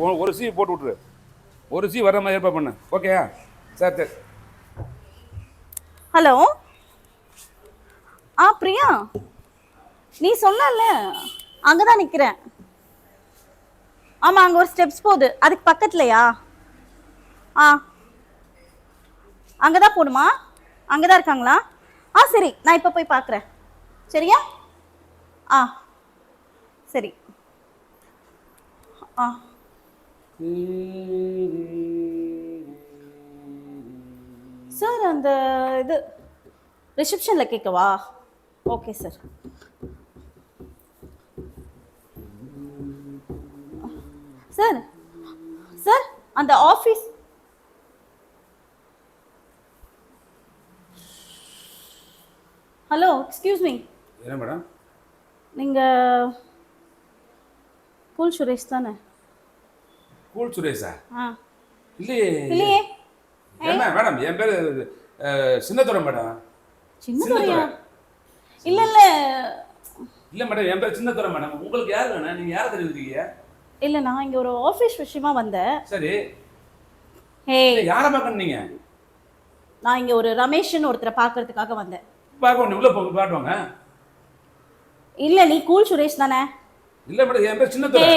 ஒரு- ஒரு சி போட்டு விட்ரு ஒரு சி வர மாதிரி ஏற்பாடு பண்ணு. ஓகேயா சார் சார் ஹலோ ஆ பிரியா? நீ சொன்னல அங்கே தான் நிற்கிறேன் ஆமாம் அங்கே ஒரு ஸ்டெப்ஸ் போகுது. அதுக்கு பக்கத்துலையா? ஆ. அங்கே தான் போகணுமா அங்கே தான் இருக்காங்களா? ஆ சரி. நான் இப்போ போய் பார்க்குறேன் சரியா? ஆ. சரி. ஆ. சார் அந்த இது ரிசப்ஷனில் கேட்கவா ஓகே சார் சார் சார் அந்த ஆஃபீஸ் ஹலோ எக்ஸ்கியூஸ் மீ என்ன மேடம் நீங்கள் கூல் சுரேஷ் தானே? கூல் சுரேஷா இல்லையே. இல்லையே. என்ன மேடம் என் பேர் சின்னத்துறை மேடம். சின்னதுரையா? இல்லை இல்லை இல்லை மேடம் என் பேர் சின்னத்துறை மேடம். உங்களுக்கு யார் வேணும்? நீங்கள் யாரை தெரிஞ்சுருக்கீங்க இல்லை நான் இங்கே ஒரு ஆஃபீஸ் விஷயமா வந்தேன். சரி. இல்லை, யாரை பார்க்கணும் நீங்கள் நான் இங்கே ஒரு ரமேஷ்னு ஒருத்தரை பார்க்கறதுக்காக வந்தேன். பார்க்க வேண்டிய உள்ளே போங்க காட்டுவாங்க இல்லை நீ கூல் சுரேஷ் தானே? இல்லை மேடம் என் பேர் சின்னத்துறை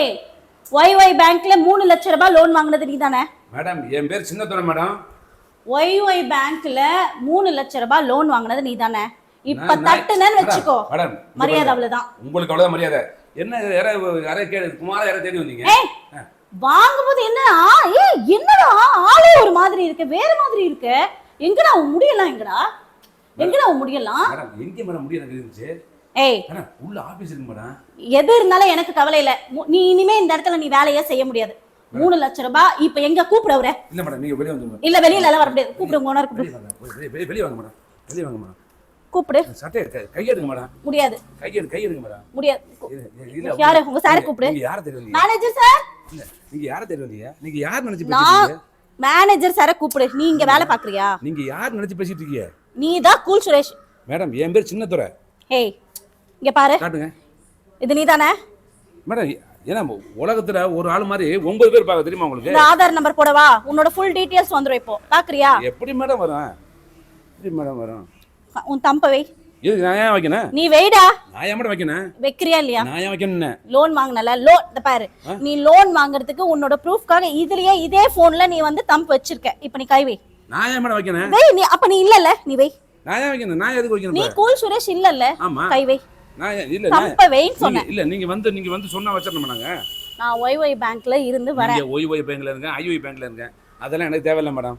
ஏய் ஒய் ஒய் பேங்க்ல மூணு லட்ச ரூபாய் லோன் வாங்கினது நீ தானே மேடம் என் பேர் சின்னத்துறை மேடம். ஒய் ஒய் பேங்க்ல மூணு லட்ச ரூபாய் லோன் வாங்கினது நீ தானே இப்ப தட்டுனேன்னு வச்சுக்கோ. மேடம், மரியாதை. அவ்வளவுதான். உங்களுக்கு அவ்வளோதான் மரியாதை. என்ன யாரை யாரை கேடு குமார யாரை தேடி வந்தீங்க? வாங்கும்போது என்ன ஏய் என்னடா ஆளே ஒரு மாதிரி இருக்கு வேற மாதிரி இருக்கு. எங்கடா முடியலாம் எங்கடா? எங்கடா முடியலாம் மேடம் எங்கே மேடம் இருந்துச்சு ஏய். மேடம் உள்ள ஆஃபீஸ் இருக்கு மேடம் எது இருந்தாலும் எனக்கு கவலை இல்ல. நீ இனிமே இந்த இடத்துல நீ வேலையே செய்ய முடியாது. மூணு லட்ச ரூபாய் இப்ப எங்க கூப்பிடவர இல்லை மேடம் நீங்கள் வெளியே வந்துருங்க. இல்ல வெளியில எல்லாம் வர முடியாது. கூப்பிடு ஓனர் கூப்பிடு. வெளியே வாங்க மேடம். வெளியே வாங்க மேடம். கூப்பிடு. சட்டையை கை கையெடுங்க மேடம். முடியாது. கையெடு கையெடுங்க மேடம். முடியாது. இல்ல, இல்ல, யாரு. உங்க சாரை நீங்க- கூப்பிடு. நீங்க யாரை வந்தீங்க மேனேஜர் சார் இல்ல நீங்க யாரை வந்தீங்க நீங்க யார் நினைச்சு இருக்கீங்க? மேனேஜர் சாரை கூப்பிடு. நீ இங்க வேலை பாக்குறியா? நீங்க யார் நினைச்சு பேசிட்டு இருக்கீங்க? நீ தான் கூல் சுரேஷ். மேடம் என் பேர் சின்னத்துறை ஹேய் இங்க பாரு. காட்டுங்க. இது நீ தானே மேடம் ஏன்னா உலகத்துல ஒரு ஆள் மாதிரி ஒன்பது பேர் பார்க்க தெரியுமா உங்களுக்கு? இந்த ஆதார் நம்பர் போடவா? உன்னோட ஃபுல் டீடைல்ஸ் வந்துரும் இப்போ. பாக்குறியா? எப்படி மேடம் வரும் எப்படி மேடம் வரும் உன் தம்ப வை. இதுக்கு நான் ஏன் வைக்கணும்? நீ வெயிடா நான் ஏன் மேடம் வைக்கணும்? வைக்கிறியா இல்லையா? நான் ஏன் வைக்கணும்னு லோன் வாங்கினல. லோன் இந்த பாரு. நீ லோன் வாங்குறதுக்கு உன்னோட ப்ரூஃப்காக இதுலயே இதே போன்ல நீ வந்து தம்ப் வச்சிருக்க. இப்போ நீ கை வை. நான் ஏன் மேடம் வைக்கணும்? வை நீ அப்ப நீ இல்லல்ல? நீ வை. நான் ஏன் வைக்கணும்? நான் எதுக்கு வைக்கணும் நீ? கூல் சுரேஷ் இல்லல்ல? ஆமா. கை வை. நான் இல்ல நான் தம்ப வைன்னு சொன்னேன். இல்ல நீங்க வந்து நீங்க வந்து சொன்னா வச்சிடணும் நாங்க? நான் ஒய் ஒய் பேங்க்ல இருந்து வரேன் நீங்க ஒய் ஒய் பேங்க்ல இருங்க ஐஒய் பேங்க்ல இருங்க. அதெல்லாம் எனக்கு தேவையில்லை மேடம்.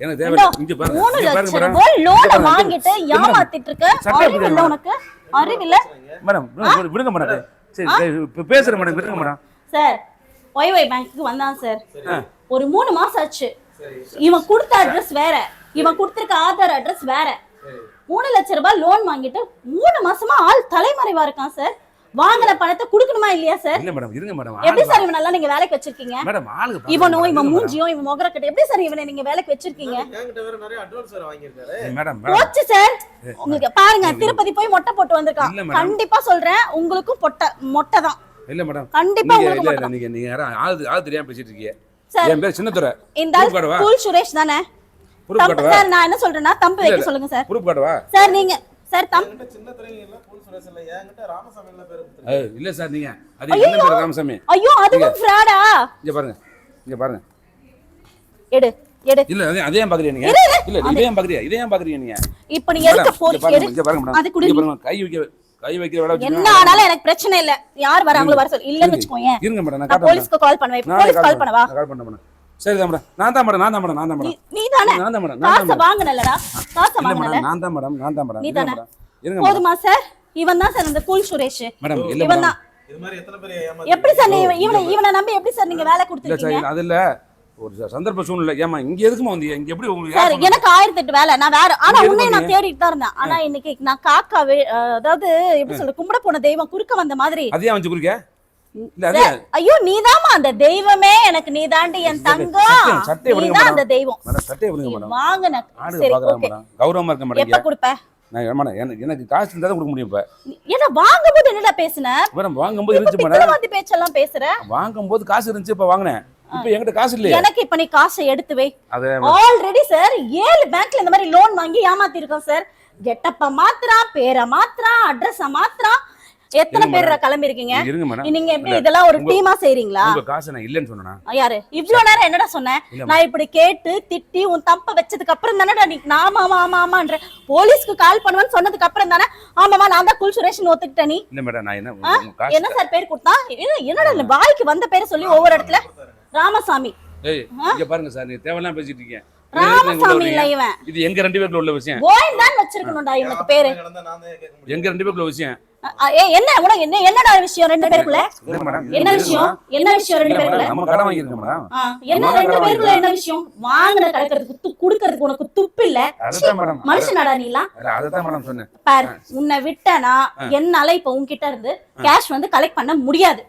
எனக்கு தேவையில்லை. இங்க பாருங்க. மூணு லட்சம் ரூபாய் லோனை. வாங்கிட்டு ஏமாத்திட்டு இருக்க. சட்டை அறிவு இல்ல பிடிக்கணும். உனக்கு? அறிவில்ல. மேடம் விடுங்க, மேடம். சரி பேசுறேன் மேடம் விடுங்க மேடம். சார் ஒய் ஒய் பேங்க்குக்கு வந்தான் சார். ஒரு மூணு மாசம் ஆச்சு. இவன் கொடுத்த அட்ரஸ் வேற. இவன் கொடுத்திருக்க ஆதார் அட்ரஸ் வேற. மூணு லட்சம் ரூபாய் லோன் வாங்கிட்டு மூணு மாசமா ஆள் தலைமறைவா இருக்கான் சார் வாங்கின பணத்தை கொடுக்கணுமா இல்லையா சார் இல்ல மேடம் இருங்க மேடம் எப்படி சார் இவனெல்லாம் நீங்க வேலைக்கு வச்சிருக்கீங்க? மேடம் ஆளுங்க இவனும் இவன் மூஞ்சியும் இவன் முகரக்கட்டை எப்படி சார் இவனை நீங்க வேலைக்கு வச்சிருக்கீங்க? என்கிட்ட வேற நிறைய அட்வான்ஸ் வேற வாங்கியிருக்காரு. மேடம். போச்சு சார் உங்களுக்கு பாருங்க திருப்பதி போய் மொட்டை போட்டு வந்திருக்கான். கண்டிப்பா சொல்றேன் உங்களுக்கும் பொட்டை மொட்டை தான். இல்ல மேடம் கண்டிப்பா உங்களுக்கு மொட்டை நீங்க நீங்க யாரும் ஆள் ஆள் தெரியாம பேசிட்டு இருக்கீங்க. சார். என் பேர் சின்னத்துறை இந்த கூல் சுரேஷ் தானே? சார் நான் என்ன சொல்றேன்னா தம்பு வைக்க. சொல்லுங்க சார். ப்ரூஃப் காட்டவா? சார் நீங்க சார் தம் இல்ல சார் நீங்க. அது என்ன பேர் ராமசாமி? ஐயோ அதுவும் ஃப்ராடா இங்க பாருங்க இங்க பாருங்க. எடு எடு. இல்ல அதே அதே ஏன் பாக்குறீங்க நீங்க? இரு, இரு. இல்ல இதே ஏன் பாக்குறீங்க? இதே ஏன் பாக்குறீங்க நீங்க? இப்போ நீங்க எடுக்க போன் இங்க பாருங்க அது குடு பாருங்க கை வைக்க கை வைக்கிற வேலை என்ன வச்சுக்கோங்க. ஆனாலும் எனக்கு பிரச்சனை இல்ல. யார் வராங்களோ வர சொல்லு இல்லன்னு இருங்க. மேடம் நான் காட்டுறேன் போலீஸ்க்கு கால் பண்ணுவேன் போலீஸ் கால் பண்ணவா பண்ண கால் பண்ண சரி தான் மேடம் நான் தான் மேடம் நான் தான் மேடம் நான் தான் மேடம். நீ தானே? நான் தான் மேடம் நான் தான் வாங்கினலடா காசை இல்ல வாங்கினல நான் தான் மேடம் நான் தான் மேடம். நீ தானே? இருங்க போதுமா சார்? இவன் தான் சார் இந்த கூல் சுரேஷ். மேடம் இல்ல இவன் தான். இது மாதிரி எத்தனை பேர் எப்படி ஏமாத்தி சார் நீ இவனை இவனை நம்பி எப்படி சார் நீங்க வேலை இல்ல கொடுத்துருக்கீங்க? சார் அது இல்ல. ஒரு சந்தர்ப்ப சூழ்நிலை. ஏமா இங்க எதுக்குமா வந்தீங்க இங்க எப்படி உங்களுக்கு சார்? எனக்கு ஆயிரத்தி எட்டு வேலை. நான் வேற ஆனா உன்னை நான் தேடிட்டு தான் இருந்தேன். ஆனா இன்னைக்கு நான் காக்கா அதாவது எப்படி சொல்ற கும்பிட போன தெய்வம் குறுக்க வந்த மாதிரி. அதையே வந்து குறிக்க இல்ல அதே ஐயோ நீதாம்மா அந்த தெய்வமே. எனக்கு நீ தாண்டி என் தங்கம். நீதான். அந்த தெய்வம். Madam madam. கௌரவமா எப்ப கொடுப்ப? எனக்கு காசு இருந்தால் தான் கொடுக்க முடியும் இப்போ. ஏன்னா வாங்கும்போது என்னடா பேசுன? வாங்கும்போது இருந்துச்சு மேடம். பித்தளவாதி பேச்செல்லாம் பேசுற? வாங்கும்போது காசு இருந்துச்சு இப்போ வாங்கினேன். இப்போ என்கிட்ட காசு இல்லையே. எனக்கு இப்ப நீ காசை எடுத்து வை. ஆல்ரெடி சார் ஏழு பேங்க்ல இந்த மாதிரி லோன் வாங்கி ஏமாத்தி இருக்கோம் சார் கெட்டப்ப மாத்திரான் பேரை மாத்திரான் அட்ரஸ மாத்திரான். எத்தனை பேர். கிளம்பி இருக்கீங்க நீங்க எப்படி இதெல்லாம் ஒரு டீமா செய்றீங்களா? உங்க காசு நான் இல்லைன்னு சொன்னேனா? யாரு? இவ்ளோ நேரம் என்னடா சொன்னேன்? நான் இப்படி கேட்டு திட்டி உன் தப்ப வச்சதுக்கு அப்புறம் தானடா நீ நான் ஆமா ஆமா ஆமா ஆமான்ற போலீஸ்க்கு கால் பண்ணுவேன்னு சொன்னதுக்கு அப்புறம் தானே? ஆமாமா நான் தான் குல் சுரேஷ் ஒத்துக்கிட்டேன் நீ. இல்லை மேடம் நான் என்ன சார் பேர் கொடுத்தா? என்ன- என்னடா இந்த வாய்க்கு வந்த பேரை சொல்லி ஒவ்வொரு இடத்துல? ராமசாமி. ஏய் இங்க பாருங்க சார் நீ தேவையெல்லாம் பேசிட்டு இருக்கீங்க. ராமசாமி இல்ல இவன். இது எங்க ரெண்டு பேருக்குள்ள உள்ள விஷயம்? கோயந்தான் தான் வச்சிருக்கணும்டா இவனுக்கு பேரு. எங்க ரெண்டு பேருக்குள்ள விஷயம்? ஏய், என்ன உனக்கு என்ன என்னடா விஷயம் ரெண்டு பேருக்குள்ள? என்ன விஷயம்? என்ன விஷயம் ரெண்டு பேருக்குள்ள? நம்ம கடன் மேடம் என்ன ரெண்டு பேருக்குள்ள என்ன விஷயம்? வாங்கின கிடக்கிறதுக்கு து- குடுக்கறதுக்கு உனக்கு துப்பு இல்ல? அதுதான் மேடம் மனுஷனாடா நீலாம் அதுதான் மேடம் சொன்னேன். பாரு உன்னை விட்டனா என்னால இப்ப உன்கிட்ட இருந்து கேஷ் வந்து கலெக்ட் பண்ண முடியாது.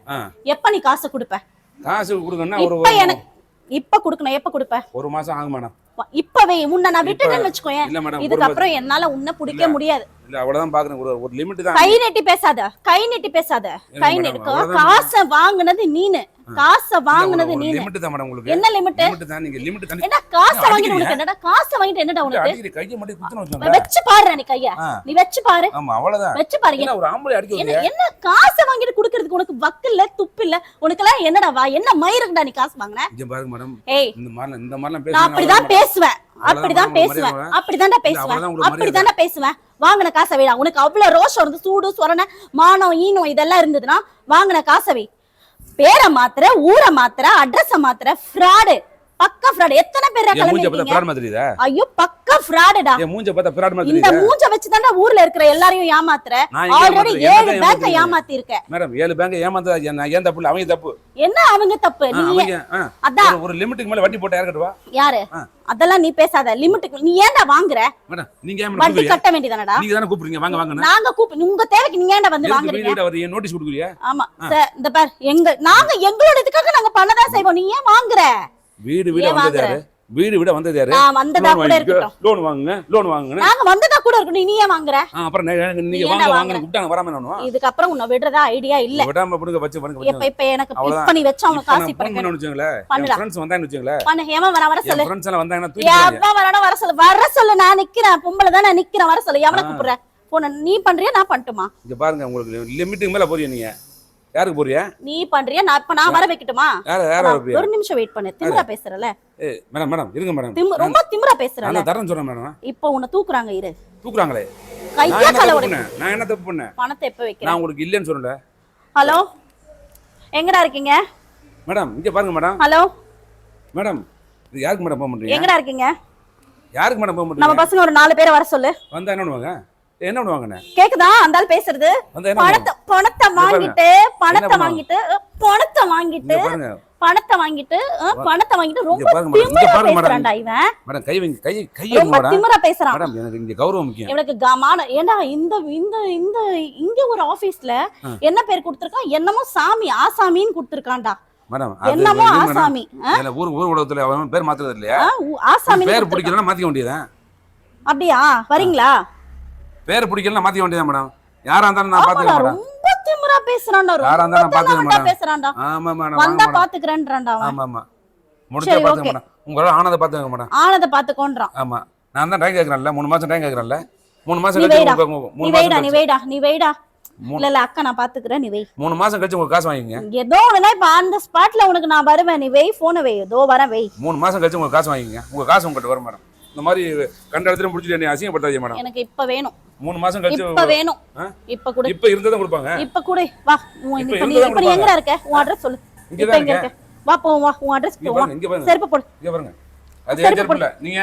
எப்ப நீ காசு கொடுப்ப? காசு கொடுக்கணும்னா ஒரு இப்ப எனக்கு இப்ப குடுக்கணும் எப்ப கொடுப்ப? ஒரு மாசம் ஆகும் மேடம் இப்பவே உன்னை நான் விட்டுட்டேன்னு வச்சுக்கோயேன். இதுக்கப்புறம் என்னால உன்னை பிடிக்க. முடியாது. இல்ல அவ்வளவுதான் பாக்குறேன். ஒரு ஒரு லிமிட் தான். கை நீட்டி பேசாத. கை நீட்டி பேசாத. கை நீட்டு காசை வாங்குனது நீனு. காசை வாங்குனது நீனு. லிமிட் தான் மேடம் உங்களுக்கு. என்ன லிமிட் லிமிட் தான் நீங்க லிமிட் தான் என்ன காசை? வாங்கிட்டு உனக்கு என்னடா? காசை வாங்கிட்டு என்னடா உனக்கு? அடிக்கடி கையை மட்டும் குத்துன வச்சோங்க வச்சு பாரு நீ கைய. நீ வச்சு பாரு. ஆமா அவ்வளவுதான். வச்சு பாரு. என்ன ஒரு ஆம்பளை அடிக்க என்ன காசை வாங்கிட்டு குடுக்கறதுக்கு உனக்கு வக்கு இல்ல துப்பு இல்ல? உனக்கு எல்லாம் என்னடா வா என்ன மயிருக்குடா நீ காசு வாங்கின? இங்க பாருங்க மேடம். இந்த மாதிரிலாம் இந்த மாதிரிலாம் நான் பேசுனா அப்படிதான் பேசுவேன். அப்படிதான் பேசுவேன். அப்படிதான்டா பேசுவேன். அப்படிதான்டா பேசுவேன். வாங்கின காசை வைடா. உனக்கு அவ்வளவு ரோஷம் இருந்து சூடு சொரண மானம் ஈனம் இதெல்லாம் இருந்ததுன்னா வாங்கின காசை வை. பேரை மாத்திர ஊரை மாத்திர அட்ரஸ மாத்திர ஃப்ராடு பக்க ஃப்ராடு எத்தனை பேர் மூஞ்ச பார்த்தா மாதிரி ஐயோ பக்க ஃப்ராடுடா என் மூஞ்ச பார்த்தா மாதிரி இந்த மூஞ்ச வச்சுதான்டா ஊர்ல இருக்கிற எல்லாரையும் ஏமாத்துற. ஆல்ரெடி? ஏழு பேங்க? ஏமாத்தி இருக்க மேடம் ஏழு பேங்க் நான் ஏன் தப்பு அவங்க தப்பு. என்ன அவங்க தப்பு? நீ அதான் ஒரு- லிமிட்டுக்கு மேல வட்டி போட்டு யாரு. அதெல்லாம் நீ பேசாத. லிமிட்டுக்கு நீ ஏன்டா வாங்குற? மேடம் நீங்க ஏன் வட்டி? கட்ட வேண்டியதானடா? நீங்க தானே கூப்பிடுறீங்க. வாங்க வாங்க நாங்க கூப்பி உங்க தேவைக்கு நீங்க ஏன்டா வந்து வாங்குறீங்க? நோட்டீஸ் கொடுக்குறியா? ஆமா. சார் இந்த பார் எங்க நாங்க எங்களோட இதுக்காக நாங்க பண்ணதான் செய்வோம். நீ ஏன் வாங்குற? வீடு வீட வந்தது யாரு? வீடு வீட வந்தது யாரு? வந்ததா லோன் கூட இருக்கட்டும். லோன் வாங்குங்க லோன் வாங்குங்க. நாங்க வந்ததா கூட இருக்கட்டும். நீ ஏன் வாங்குற? அப்புறம் நீங்க வாங்க வாங்க? கூப்பிட்டாங்க வராம என்ன பண்ணுவோம் இதுக்கப்புறம் உன்னை விடுறதா ஐடியா இல்ல. விடாம பிடுங்க வச்சு பாருங்க இப்ப. இப்ப எனக்கு. இப்ப நீ வச்ச அவங்க காசு நான் இப்ப phone பண்ண வச்சுங்களேன் என் பண்ணுடா. ஃப்ரெண்ட்ஸ் வந்தாங்கன்னு வச்சுங்களேன் பண்ண ஏமா வர வர சொல்லு. ஃப்ரெண்ட்ஸ் எல்லாம் வந்தாங்கன்னா தூக்கிடுவாங்க எவன் வரணும் வர சொல்லு. வர சொல்லு நான் நிக்கிறேன். பொம்பளை தான் நான் நிக்கிறேன். வர சொல்லு. எவனை கூப்பிடுற? போன நீ பண்றியா நான் பண்ணட்டுமா? இங்க பாருங்க உங்களுக்கு லிமிட்டுக்கு மேல போறீங்க நீங்க? யாருக்கு போறியா? நீ பண்றியா? நான் இப்ப நான் வர வைக்கட்டுமா? யார யார போறியா? ஒரு நிமிஷம் வெயிட் பண்ணு. திமிரா பேசுறல ஏ மேடம் மேடம் இருங்க மேடம் திமு ரொம்ப திமிரா பேசுறல நான் தரேன் சொல்றேன் மேடம் இப்போ உன்னை தூக்குறாங்க இரு. தூக்குறாங்களே. கையா கால உடைக்க நான் என்ன தப்பு பண்ணேன்? பணத்தை எப்ப வைக்கிறேன் நான் உங்களுக்கு இல்லைன்னு சொல்லல. ஹலோ? எங்கடா இருக்கீங்க? மேடம் இங்க பாருங்க மேடம் ஹலோ? மேடம் இது யாருக்கு மேடம் போக மாட்டீங்க எங்கடா இருக்கீங்க? யாருக்கு மேடம் போக நம்ம மாட்டீங்க பசங்க ஒரு நாலு பேரை வர சொல்லு. வந்தா என்ன பண்ணுவாங்க? என்ன பண்ணுவாங்கண்ணே கேக்குதா? அந்த ஆள் பேசுறது? பணத்தை பணத்தை வாங்கிட்டு பணத்தை? வாங்கிட்டு பணத்தை வாங்கிட்டு பணத்தை வாங்கிட்டு பணத்தை வாங்கிட்டு ரொம்ப திமிரா. பேசுறான்டா இவன். மேடம் கை வைங்க. கை கை ரொம்ப திமிரா பேசுறான். மேடம் எனக்கு இங்க கௌரவம் முக்கியம். இவனுக்கு கமான ஏண்டா இந்த இந்த இந்த இங்க ஒரு ஆபீஸ்ல. என்ன பேர் கொடுத்திருக்கான்? என்னமோ சாமி ஆசாமின்னு கொடுத்திருக்கான்டா. மேடம் என்னமோ ஆசாமி. ஊர் ஊர் உலகத்துல அவன் பேர் மாத்துறது இல்லையா? ஆ, உ- ஆசாமின்னு பேர். பிடிக்கலன்னா மாத்திக்க வேண்டியதான் அப்படியா? வரீங்களா? பேர் பிடிக்கலன்னா மாத்திக்க வேண்டியதான் மேடம். யாரா இருந்தாலும் நான் மேடம். ரொம்ப திமிரா பேசுறான்டா யாரா இருந்தாலும் நான் பாத்துக்கிறேன் தெனாவட்டா மேடம். பேசுறான்டா. ஆமா மேடம் வந்தா பாத்துக்கிறேன்றான்டா ஆமா ஆமா. பாத்துக்க. மேடம். உங்களால ஆனதை பாத்துக்க மேடம். ஆனத பாத்துக்கோன்றான். ஆமா. நான் தான் டைம் கேட்கறேன்ல மூணு மாசம் டைம் கேட்கறேன்ல மூணு மாசம் கழிச்சு நீ மூணு மாசம் நீ மூணு- இல்ல இல்ல அக்கா நான் பாத்துக்கிறேன் நீ வை. மூணு மாசம் கழிச்சு உங்களுக்கு காசு வாங்கிங்க ஏதோ ஒண்ணுனா இப்ப அந்த ஸ்பாட்ல உனக்கு நான் வருவேன் நீ வை போன வை ஏதோ வரேன் வை. மூணு மாசம் கழிச்சு உங்களுக்கு காசு வாங்கிங்க உங்க காசு உங்கள்கிட்ட வரும் மேடம். இந்த மாதிரி கண்ட இடத்துல முடிச்சுட்டு என்னை அசிங்கப்படுத்தாதீங்க மேடம் எனக்கு இப்ப வேணும். மூணு மாசம் கழிச்சு இப்ப வேணும்? இப்ப கூட. இப்ப இருந்ததை கொடுப்பாங்க. இப்ப கூட. வா இப்ப இப்ப நீ. எங்கடா இருக்க? உன் அட்ரஸ் சொல்லு. இங்க தான் எங்க இருக்க? வா போ வா உன் அட்ரஸ் போ இங்க பாருங்க. செருப்பு போடு. இங்க பாருங்க. அது என் செருப்பு இல்ல. நீங்க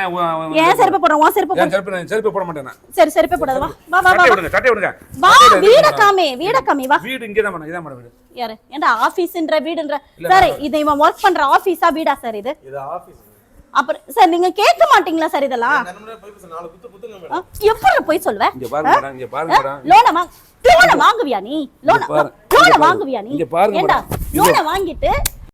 ஏன் செருப்பு போடுற? உன் செருப்பு போடு. செருப்பு நான் செருப்பு போட மாட்டேன். சரி செருப்பு போடாத. வா வா வா வா. விடுங்க சட்டை விடுங்க. வா வீட காமி வீட காமி வா. வீடு இங்கே தான் மேடம் இதான் மேடம் வீடு. யாரு? ஏன்டா ஆபீஸ்ன்ற வீடுன்ற. சார் இது இவன் ஒர்க் பண்ற ஆபீஸா வீடா சார் இது? இது ஆபீஸ் அப்புறம் சார் நீங்க கேட்க மாட்டீங்களா சார் இதெல்லாம்? எப்படி போய் சொல்லுவ? இங்க பாருங்க மேடம் இங்க பாருங்க மேடம். லோனை வாங்க லோனை வாங்குவியா நீ? லோனை லோனை வாங்குவியா நீ? ஏண்டா. லோனை வாங்கிட்டு